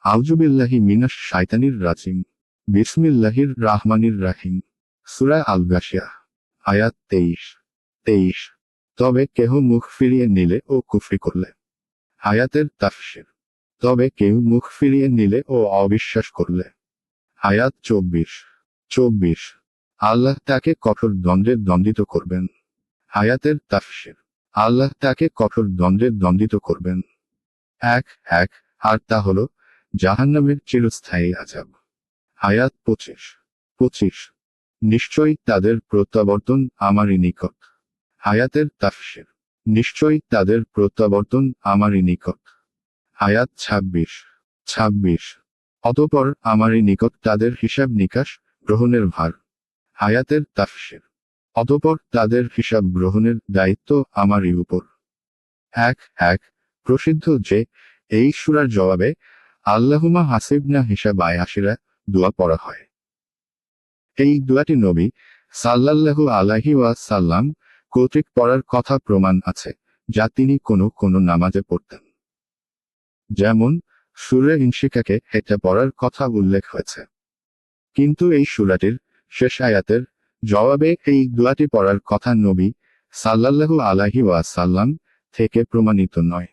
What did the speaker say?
আউজুবিল্লাহি মিনাস শাইতানির রাজিম, বিসমিল্লাহির রাহমানির রাহিম। সুরা আল গাশিয়া আয়াত তেইশ তেইশ। তবে কেহ মুখ ফিরিয়ে নিলে ও কুফরি করলে। আয়াতের তাফসির, তবে কেউ মুখ ফিরিয়ে নিলে ও অবিশ্বাস করলে। আয়াত চব্বিশ চব্বিশ। আল্লাহ তাকে কঠোর দণ্ডে দণ্ডিত করবেন। আয়াতের তাফসির, আল্লাহ তাকে কঠোর দণ্ডে দণ্ডিত করবেন। এক এক। আর তা হল জাহান্নামের চিরস্থায়ী আজাব আয়াত পঁচিশ। পঁচিশ। নিশ্চয়ই তাদের প্রত্যাবর্তন আমারই নিকট। আয়াতের তাফসির। নিশ্চয়ই তাদের প্রত্যাবর্তন আমারই নিকট। আয়াত ছাব্বিশ। ছাব্বিশ। অতপর আমারই নিকট তাদের হিসাব নিকাশ গ্রহণের ভার। আয়াতের তাফসির। অতপর তাদের হিসাব গ্রহণের দায়িত্ব আমারই উপর। এক এক। প্রসিদ্ধ যে এই সুরার জবাবে আল্লাহুমা হাসিবনা হিসাব আয়াসিরা দোয়া পড়া হয়। এই দোয়াটি নবী সাল্লাল্লাহু আলাহি সাল্লাম কর্তৃক পড়ার কথা প্রমাণ আছে, যা তিনি কোনো কোনো নামাজে পড়তেন। যেমন, সুরে ইনশিকাকে এটা পড়ার কথা উল্লেখ হয়েছে। কিন্তু এই সুরাটির শেষ আয়াতের জবাবে এই দোয়াটি পড়ার কথা নবী সাল্লাল্লাহু আলাহি সাল্লাম থেকে প্রমাণিত নয়।